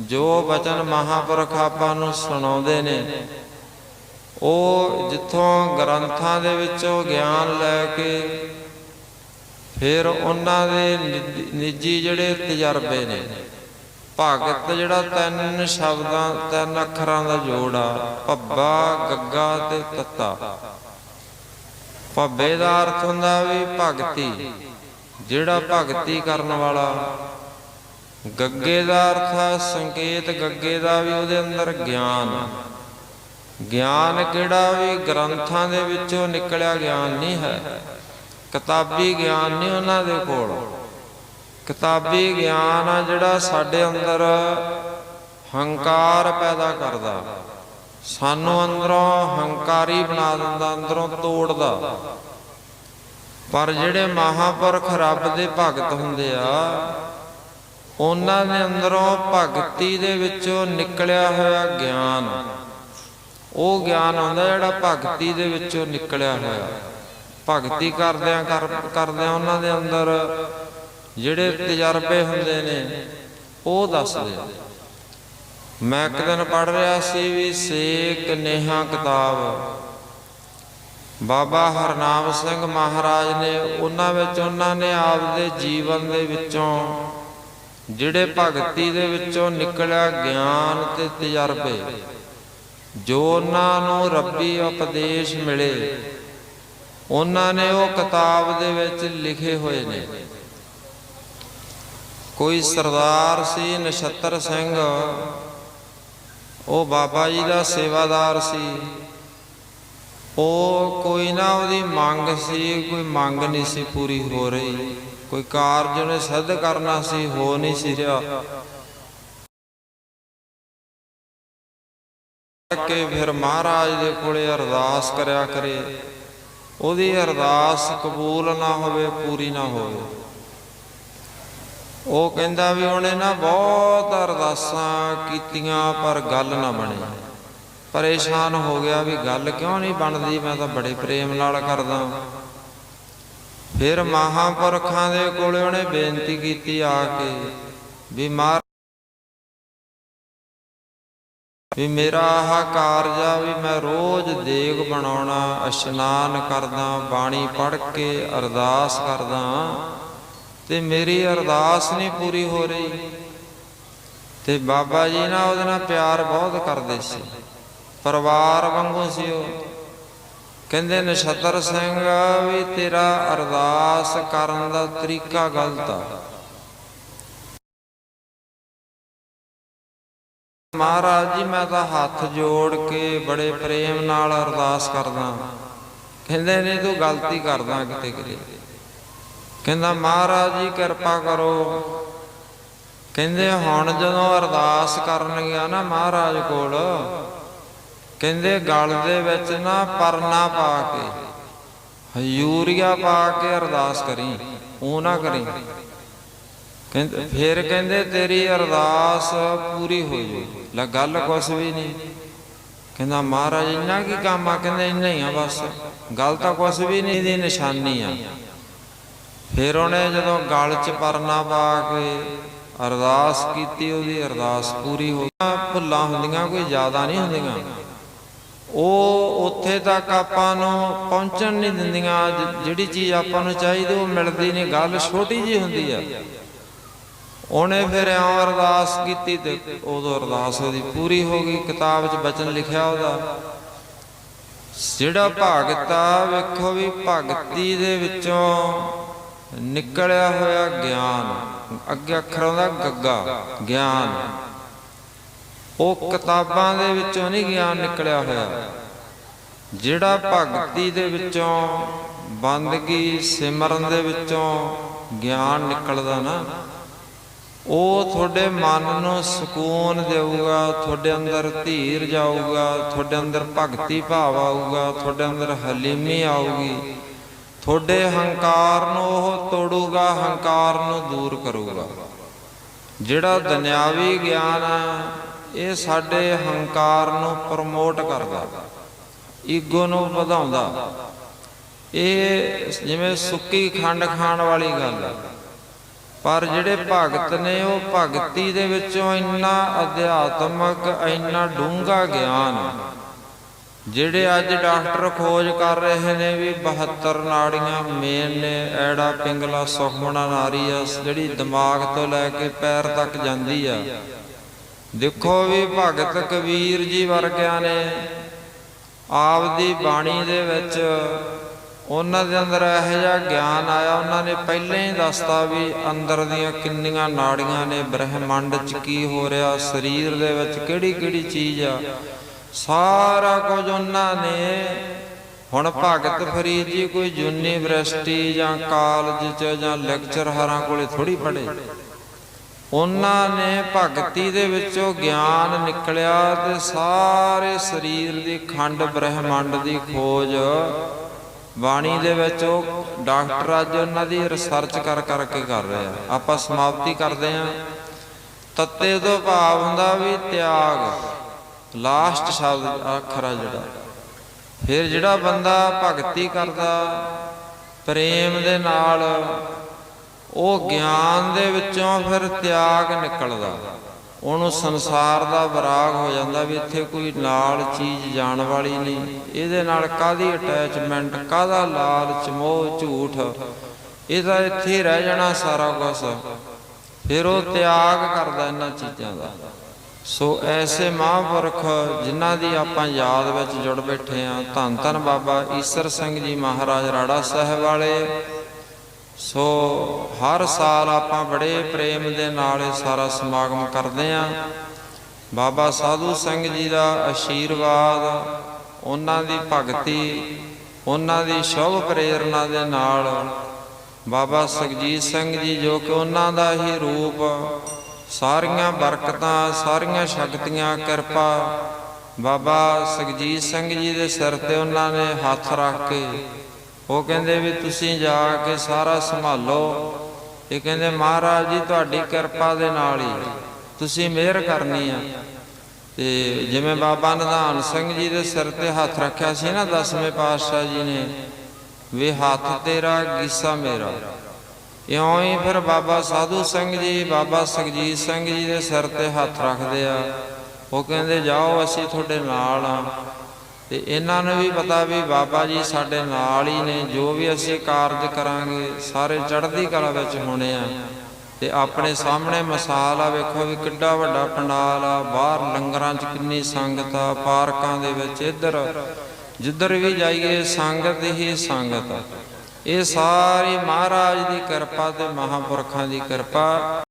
ਜੋ ਬਚਨ ਮਹਾਪੁਰਖ ਆਪਾਂ ਨੂੰ ਸੁਣਾਉਂਦੇ ਨੇ, ਉਹ ਜਿੱਥੋਂ ਗ੍ਰੰਥਾਂ ਦੇ ਵਿੱਚੋਂ ਗਿਆਨ ਲੈ ਕੇ ਫਿਰ ਉਹਨਾਂ ਦੇ ਨਿੱਜੀ- ਜਿਹੜੇ ਤਜਰਬੇ ਨੇ, ਭਗਤ ਜਿਹੜਾ ਤਿੰਨ ਸ਼ਬਦਾਂ, ਤਿੰਨ ਅੱਖਰਾਂ ਦਾ ਜੋੜ ਆ, ਭੱਬਾ, ਗੱਗਾ ਤੇ ਤੱਤਾ। ਭੱਬੇ ਦਾ ਅਰਥ ਹੁੰਦਾ ਵੀ ਭਗਤੀ, ਜਿਹੜਾ ਭਗਤੀ ਕਰਨ ਵਾਲਾ ਗੱਗੇ ਦਾ ਅਰਥ ਆ ਸੰਕੇਤ, ਗੱਗੇ ਦਾ ਵੀ ਉਹਦੇ ਅੰਦਰ ਗਿਆਨ। ਗਿਆਨ ਕਿਹੜਾ ਵੀ ਗ੍ਰੰਥਾਂ ਦੇ ਵਿੱਚੋਂ ਨਿਕਲਿਆ ਗਿਆਨ ਨਹੀਂ ਹੈ। ਕਿਤਾਬੀ ਗਿਆਨ ਨਹੀਂ ਉਹਨਾਂ ਦੇ ਕੋਲ। ਕਿਤਾਬੀ ਗਿਆਨ ਆ ਜਿਹੜਾ ਸਾਡੇ ਅੰਦਰ ਹੰਕਾਰ ਪੈਦਾ ਕਰਦਾ। ਸਾਨੂੰ ਅੰਦਰੋਂ ਹੰਕਾਰੀ ਬਣਾ ਦਿੰਦਾ, ਅੰਦਰੋਂ ਤੋੜਦਾ। ਪਰ ਜਿਹੜੇ ਮਹਾਪੁਰਖ ਰੱਬ ਦੇ ਭਗਤ ਹੁੰਦੇ ਆ ਉਹਨਾਂ ਦੇ ਅੰਦਰੋਂ ਭਗਤੀ ਦੇ ਵਿੱਚੋਂ ਨਿਕਲਿਆ ਹੋਇਆ ਗਿਆਨ। ਉਹ ਗਿਆਨ ਆਉਂਦਾ ਜਿਹੜਾ ਭਗਤੀ ਦੇ ਵਿੱਚੋਂ ਨਿਕਲਿਆ ਹੋਇਆ। ਭਗਤੀ ਕਰਦਿਆਂ ਕਰ, ਕਰਦਿਆਂ ਉਹਨਾਂ ਦੇ ਅੰਦਰ ਜਿਹੜੇ ਤਜਰਬੇ ਹੁੰਦੇ ਨੇ, ਉਹ ਦੱਸਦੇ ਮੈਂ ਇੱਕ ਦਿਨ ਪੜ ਰਿਹਾ ਸੀ ਵੀ ਸੇਕ ਨੇਹਾ ਕਿਤਾਬ। ਬਾਬਾ ਹਰਨਾਮ ਸਿੰਘ ਮਹਾਰਾਜ ਨੇ ਉਹਨਾਂ ਵਿੱਚ, ਉਹਨਾਂ ਨੇ ਆਪਦੇ ਜੀਵਨ ਦੇ ਵਿੱਚੋਂ ਜਿਹੜੇ ਭਗਤੀ ਦੇ ਵਿੱਚੋਂ ਨਿਕਲਿਆ ਗਿਆਨ ਤੇ ਤਜਰਬੇ, ਜੋ ਉਹਨਾਂ ਨੂੰ ਰੱਬੀ ਉਪਦੇਸ਼ ਮਿਲੇ, ਉਹਨਾਂ ਨੇ ਉਹ ਕਿਤਾਬ ਦੇ ਵਿੱਚ ਲਿਖੇ ਹੋਏ ਨੇ। ਕੋਈ ਸਰਦਾਰ ਸੀ ਨਛੱਤਰ ਸਿੰਘ, ਉਹ ਬਾਬਾ ਜੀ ਦਾ ਸੇਵਾਦਾਰ ਸੀ। ਉਹ ਕੋਈ ਨਾ ਉਹਦੀ ਮੰਗ ਸੀ, ਕੋਈ ਮੰਗ ਨਹੀਂ ਸੀ ਪੂਰੀ ਹੋ ਰਹੀ। ਕੋਈ ਕਾਰਜ ਉਹਨੇ ਸਿੱਧ ਕਰਨਾ ਸੀ, ਹੋ ਨਹੀਂ ਸੀ ਰਿਹਾ। ਕਿ ਫਿਰ ਮਹਾਰਾਜ ਦੇ ਕੋਲੇ ਅਰਦਾਸ ਕਰਿਆ ਕਰੇ। ਉਹਦੀ ਅਰਦਾਸ ਕਬੂਲ ਨਾ ਹੋਵੇ, ਪੂਰੀ ਨਾ ਹੋਵੇ। ਉਹ ਕਹਿੰਦਾ ਵੀ ਉਹਨੇ ਨਾ ਬਹੁਤ ਅਰਦਾਸਾਂ ਕੀਤੀਆਂ, ਪਰ ਗੱਲ ਨਾ ਬਣੀ। ਪਰੇਸ਼ਾਨ ਹੋ ਗਿਆ ਵੀ ਗੱਲ ਕਿਉਂ ਨਹੀਂ ਬਣਦੀ? ਮੈਂ ਤਾਂ ਬੜੇ ਪ੍ਰੇਮ ਨਾਲ ਕਰਦਾ। ਫਿਰ ਮਹਾਪੁਰਖਾਂ ਦੇ ਕੋਲ ਉਹਨੇ ਬੇਨਤੀ ਕੀਤੀ ਆ ਕੇ ਵੀ ਮਾਰ ਵੀ ਮੇਰਾ ਆਹ ਕਾਰਜ ਆ ਵੀ ਮੈਂ ਰੋਜ਼ ਦੇਗ ਬਣਾਉਣਾ, ਇਸ਼ਨਾਨ ਕਰਦਾ, ਬਾਣੀ ਪੜ੍ਹ ਕੇ ਅਰਦਾਸ ਕਰਦਾ ਤੇ ਮੇਰੀ ਅਰਦਾਸ ਨਹੀਂ ਪੂਰੀ ਹੋ ਰਹੀ। ਤੇ ਬਾਬਾ ਜੀ ਨਾ ਉਹਦੇ ਨਾਲ ਪਿਆਰ ਬਹੁਤ ਕਰਦੇ ਸੀ। ਪਰਿਵਾਰ ਵਾਂਗੂ ਸੀ ਉਹ। ਕਹਿੰਦੇ ਨਛੱਤਰ ਸਿੰਘ ਵੀ ਤੇਰਾ ਅਰਦਾਸ ਕਰਨ ਦਾ ਤਰੀਕਾ ਗਲਤ ਆ। ਮਹਾਰਾਜ ਜੀ, ਮੈਂ ਤਾਂ ਹੱਥ ਜੋੜ ਕੇ ਬੜੇ ਪ੍ਰੇਮ ਨਾਲ ਅਰਦਾਸ ਕਰਦਾ ਕਹਿੰਦੇ ਨੇ ਤੂੰ ਗਲਤੀ ਕਰਦਾ ਕਿਤੇ ਕਿਤੇ। ਕਹਿੰਦਾ, ਮਹਾਰਾਜ ਜੀ, ਕਿਰਪਾ ਕਰੋ। ਕਹਿੰਦੇ, ਹੁਣ ਜਦੋਂ ਅਰਦਾਸ ਕਰਨ ਗਿਆ ਨਾ ਮਹਾਰਾਜ ਕੋਲ ਕਹਿੰਦੇ ਗਲ ਦੇ ਵਿੱਚ ਨਾ ਪਰਨਾ ਪਾ ਕੇ, ਹਯੂਰੀਆ ਪਾ ਕੇ ਅਰਦਾਸ ਕਰੀ, ਉਹ ਨਾ ਕਰੀ। ਕਹਿੰਦੇ, ਫਿਰ ਕਹਿੰਦੇ, ਤੇਰੀ ਅਰਦਾਸ ਪੂਰੀ ਹੋ ਜੂ ਲੈ ਗੱਲ ਕੁਛ ਵੀ ਨਹੀਂ। ਕਹਿੰਦਾ, ਮਹਾਰਾਜ, ਇੰਨਾ ਕੀ ਕੰਮ ਆ? ਕਹਿੰਦੇ, ਇੰਨਾ ਹੀ ਆ ਬਸ। ਗੱਲ ਤਾਂ ਕੁਛ ਵੀ ਨਹੀਂ ਦੀ ਨਿਸ਼ਾਨੀ ਆ। ਫਿਰ ਉਹਨੇ ਜਦੋਂ ਗਲ 'ਚ ਪਰਨਾ ਪਾ ਕੇ ਅਰਦਾਸ ਕੀਤੀ, ਉਹਦੀ ਅਰਦਾਸ ਪੂਰੀ ਹੋ ਗਈ। ਭੁੱਲਾਂ ਹੁੰਦੀਆਂ, ਕੋਈ ਜ਼ਿਆਦਾ ਨਹੀਂ ਹੁੰਦੀਆਂ। ਉਹ ਉੱਥੇ ਤੱਕ ਆਪਾਂ ਨੂੰ ਪਹੁੰਚਣ ਨਹੀਂ ਦਿੰਦੀਆਂ। ਜਿਹੜੀ ਚੀਜ਼ ਆਪਾਂ ਨੂੰ ਚਾਹੀਦੀ, ਉਹ ਮਿਲਦੀ ਨਹੀਂ। ਗੱਲ ਛੋਟੀ ਜੀ ਹੁੰਦੀ ਆ। ਉਹਨੇ ਫਿਰ ਇਉਂ ਅਰਦਾਸ ਕੀਤੀ ਤੇ ਉਦੋਂ ਅਰਦਾਸ ਉਹਦੀ ਪੂਰੀ ਹੋ ਗਈ। ਕਿਤਾਬ 'ਚ ਬਚਨ ਲਿਖਿਆ ਉਹਦਾ। ਜਿਹੜਾ ਭਗਤ ਵੇਖੋ ਵੀ ਭਗਤੀ ਦੇ ਵਿੱਚੋਂ ਨਿਕਲਿਆ ਹੋਇਆ ਗਿਆਨ, ਅੱਗੇ ਅੱਖਰਾਂ ਦਾ ਗੱਗਾ, ਗਿਆਨ। ਉਹ ਕਿਤਾਬਾਂ ਦੇ ਵਿੱਚੋਂ ਨਹੀਂ ਗਿਆਨ ਨਿਕਲਿਆ ਹੋਇਆ। ਜਿਹੜਾ ਭਗਤੀ ਦੇ ਵਿੱਚੋਂ, ਬੰਦਗੀ ਸਿਮਰਨ ਦੇ ਵਿੱਚੋਂ ਗਿਆਨ ਨਿਕਲਦਾ ਨਾ, ਉਹ ਤੁਹਾਡੇ ਮਨ ਨੂੰ ਸਕੂਨ ਦੇਊਗਾ, ਤੁਹਾਡੇ ਅੰਦਰ ਧੀਰ ਜਾਊਗਾ, ਤੁਹਾਡੇ ਅੰਦਰ ਭਗਤੀ ਭਾਵ ਆਊਗਾ, ਤੁਹਾਡੇ ਅੰਦਰ ਹਲੀਮੀ ਆਊਗੀ। ਤੁਹਾਡੇ ਹੰਕਾਰ ਨੂੰ ਉਹ ਤੋੜੂਗਾ, ਹੰਕਾਰ ਨੂੰ ਦੂਰ ਕਰੂਗਾ। ਜਿਹੜਾ ਦੁਨਿਆਵੀ ਗਿਆਨ ਆ ਇਹ ਸਾਡੇ ਹੰਕਾਰ ਨੂੰ ਪ੍ਰਮੋਟ ਕਰਦਾ ਈਗੋ ਨੂੰ ਵਧਾਉਂਦਾ। ਇਹ ਜਿਵੇਂ ਸੁੱਕੀ ਖੰਡ ਖਾਣ ਵਾਲੀ ਗੱਲ ਹੈ ਪਰ ਜਿਹੜੇ ਭਗਤ ਨੇ ਉਹ ਭਗਤੀ ਦੇ ਵਿੱਚੋਂ ਇੰਨਾ ਅਧਿਆਤਮਕ, ਇੰਨਾ ਡੂੰਘਾ ਗਿਆਨ ਜਿਹੜੇ ਅੱਜ ਡਾਕਟਰ ਖੋਜ ਕਰ ਰਹੇ ਨੇ ਵੀ 72 ਨਾੜੀਆਂ ਮੇਨ ਨੇ, ਐੜਾ ਪਿੰਗਲਾ ਸੁਖਮਣਾ ਨਾਰੀ ਆ, ਜਿਹੜੀ ਦਿਮਾਗ ਤੋਂ ਲੈ ਕੇ ਪੈਰ ਤੱਕ ਜਾਂਦੀ ਆ। ਦੇਖੋ ਵੀ ਭਗਤ ਕਬੀਰ ਜੀ ਵਰਗਿਆਂ ਨੇ ਆਪਦੀ ਬਾਣੀ ਦੇ ਵਿੱਚ ਉਹਨਾਂ ਦੇ ਅੰਦਰ ਇਹੋ ਜਿਹਾ ਗਿਆਨ ਆਇਆ, ਉਹਨਾਂ ਨੇ ਪਹਿਲਾਂ ਹੀ ਦੱਸਤਾ ਵੀ ਅੰਦਰ ਦੀਆਂ ਕਿੰਨੀਆਂ ਨਾੜੀਆਂ ਨੇ, ਬ੍ਰਹਿਮੰਡ 'ਚ ਕੀ ਹੋ ਰਿਹਾ, ਸਰੀਰ ਦੇ ਵਿੱਚ ਕਿਹੜੀ ਕਿਹੜੀ ਚੀਜ਼ ਆ। ਸਾਰਾ ਕੁਝ ਉਹਨਾਂ ਨੇ ਹੁਣ ਭਗਤ ਫਰੀਦ ਜੀ ਕੋਈ ਯੂਨੀਵਰਸਿਟੀ ਜਾਂ ਕਾਲਜ 'ਚ ਜਾਂ ਲੈਕਚਰਹਾਰਾਂ ਕੋਲੇ ਥੋੜੀ ਪੜ੍ਹੇ। ਉਹਨਾਂ ਨੇ ਭਗਤੀ ਦੇ ਵਿੱਚੋਂ ਗਿਆਨ ਨਿਕਲਿਆ ਤੇ ਸਾਰੇ ਸਰੀਰ ਦੀ ਖੰਡ ਬ੍ਰਹਿਮੰਡ ਦੀ ਖੋਜ। ਬਾਣੀ ਦੇ ਵਿੱਚ ਉਹ ਡਾਕਟਰ ਅੱਜ ਉਹਨਾਂ ਦੀ ਰਿਸਰਚ ਕਰ ਕਰਕੇ ਕਰ ਰਹੇ। ਆ ਆਪਾਂ ਸਮਾਪਤੀ ਕਰਦੇ ਆ ਤੱਤੇ ਤੋਂ ਭਾਵ ਹੁੰਦਾ ਵੀ ਤਿਆਗ। ਲਾਸਟ ਸ਼ਬਦ ਅੱਖਰ ਜਿਹੜਾ। ਫਿਰ ਜਿਹੜਾ ਬੰਦਾ ਭਗਤੀ ਕਰਦਾ, ਪ੍ਰੇਮ ਦੇ ਨਾਲ ਉਹ ਗਿਆਨ ਦੇ ਵਿੱਚੋਂ ਫਿਰ ਤਿਆਗ ਨਿਕਲਦਾ। ਉਹਨੂੰ ਸੰਸਾਰ ਦਾ ਵਿਰਾਗ ਹੋ ਜਾਂਦਾ ਵੀ ਇੱਥੇ ਕੋਈ ਨਾਲ ਚੀਜ਼ ਜਾਣ ਵਾਲੀ ਨਹੀਂ। ਇਹਦੇ ਨਾਲ ਕਾਦੀ ਅਟੈਚਮੈਂਟ ਕਾਦਾ ਲਾਲਚ ਮੋਹ ਝੂਠ? ਇਹ ਤਾਂ ਇੱਥੇ ਰਹਿ ਜਾਣਾ ਸਾਰਾ ਕੁਝ ਫਿਰ ਉਹ ਤਿਆਗ ਕਰਦਾ ਇਹਨਾਂ ਚੀਜ਼ਾਂ ਦਾ। ਸੋ ਐਸੇ ਮਹਾਂਪੁਰਖ ਜਿਨ੍ਹਾਂ ਦੀ ਆਪਾਂ ਯਾਦ ਵਿੱਚ ਜੁੜ ਬੈਠੇ ਆ ਧੰਨ ਧੰਨ ਬਾਬਾ ਈਸਰ ਸਿੰਘ ਜੀ ਮਹਾਰਾਜ ਰਾੜਾ ਸਾਹਿਬ ਵਾਲੇ। ਸੋ ਹਰ ਸਾਲ ਆਪਾਂ ਬੜੇ ਪ੍ਰੇਮ ਦੇ ਨਾਲ ਇਹ ਸਾਰਾ ਸਮਾਗਮ ਕਰਦੇ ਆਂ। ਬਾਬਾ ਸਾਧੂ ਸਿੰਘ ਜੀ ਦਾ ਆਸ਼ੀਰਵਾਦ ਉਹਨਾਂ ਦੀ ਭਗਤੀ, ਉਹਨਾਂ ਦੀ ਸ਼ੁਭ ਪ੍ਰੇਰਣਾ ਦੇ ਨਾਲ ਬਾਬਾ ਸੁਖਜੀਤ ਸਿੰਘ ਜੀ ਜੋ ਕਿ ਉਹਨਾਂ ਦਾ ਹੀ ਰੂਪ, ਸਾਰੀਆਂ ਬਰਕਤਾਂ, ਸਾਰੀਆਂ ਸ਼ਕਤੀਆਂ, ਕਿਰਪਾ ਬਾਬਾ ਸੁਖਜੀਤ ਸਿੰਘ ਜੀ ਦੇ ਸਿਰ ਤੇ ਉਹਨਾਂ ਨੇ ਹੱਥ ਰੱਖ ਕੇ ਉਹ ਕਹਿੰਦੇ ਵੀ ਤੁਸੀਂ ਜਾ ਕੇ ਸਾਰਾ ਸੰਭਾਲੋ। ਇਹ ਕਹਿੰਦੇ, ਮਹਾਰਾਜ ਜੀ, ਤੁਹਾਡੀ ਕਿਰਪਾ ਦੇ ਨਾਲ ਹੀ ਤੁਸੀਂ ਮਿਹਰ ਕਰਨੀ ਆ। ਤੇ ਜਿਵੇਂ ਬਾਬਾ ਨਿਧਾਨ ਸਿੰਘ ਜੀ ਦੇ ਸਿਰ ਤੇ ਹੱਥ ਰੱਖਿਆ ਸੀ ਨਾ, ਦਸਵੇਂ ਪਾਤਸ਼ਾਹ ਜੀ ਨੇ, ਵੀ ਹੱਥ ਤੇਰਾ ਗੀਸਾ ਮੇਰਾ। ਇਉਂ ਹੀ ਫਿਰ ਬਾਬਾ ਸਾਧੂ ਸਿੰਘ ਜੀ, ਬਾਬਾ ਸੁਖਜੀਤ ਸਿੰਘ ਜੀ ਦੇ ਸਿਰ ਤੇ ਹੱਥ ਰੱਖਦੇ ਆ। ਉਹ ਕਹਿੰਦੇ, ਜਾਓ, ਅਸੀਂ ਤੁਹਾਡੇ ਨਾਲ ਆ। ਤੇ ਇਹਨਾਂ ਨੂੰ ਵੀ ਪਤਾ ਵੀ ਬਾਬਾ ਜੀ ਸਾਡੇ ਨਾਲ ਹੀ ਨੇ, ਜੋ ਵੀ ਅਸੀਂ ਕਾਰਜ ਕਰਾਂਗੇ, ਸਾਰੇ ਚੜ੍ਹਦੀ ਕਲਾ ਵਿੱਚ ਹੋਣੇ ਆ ਤੇ ਆਪਣੇ ਸਾਹਮਣੇ ਮਿਸਾਲ ਆ, ਵੇਖੋ ਵੀ ਕਿੱਡਾ ਵੱਡਾ ਪੰਡਾਲ ਆ, ਬਾਹਰ ਲੰਗਰਾਂ 'ਚ ਕਿੰਨੀ ਸੰਗਤ ਆ, ਪਾਰਕਾਂ ਦੇ ਵਿੱਚ ਇੱਧਰ, ਜਿੱਧਰ ਵੀ ਜਾਈਏ, ਸੰਗਤ ਹੀ ਸੰਗਤ ਆ। ਇਹ ਸਾਰੀ ਮਹਾਰਾਜ ਦੀ ਕਿਰਪਾ ਤੇ ਮਹਾਪੁਰਖਾਂ ਦੀ ਕਿਰਪਾ